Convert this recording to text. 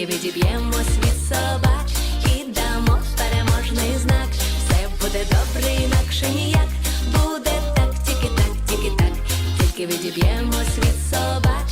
тільки відіб'ємо від собак і переможний знак. Все буде добре, інакше ніяк. Буде так, тільки так, тільки так, тільки відіб'ємось від собак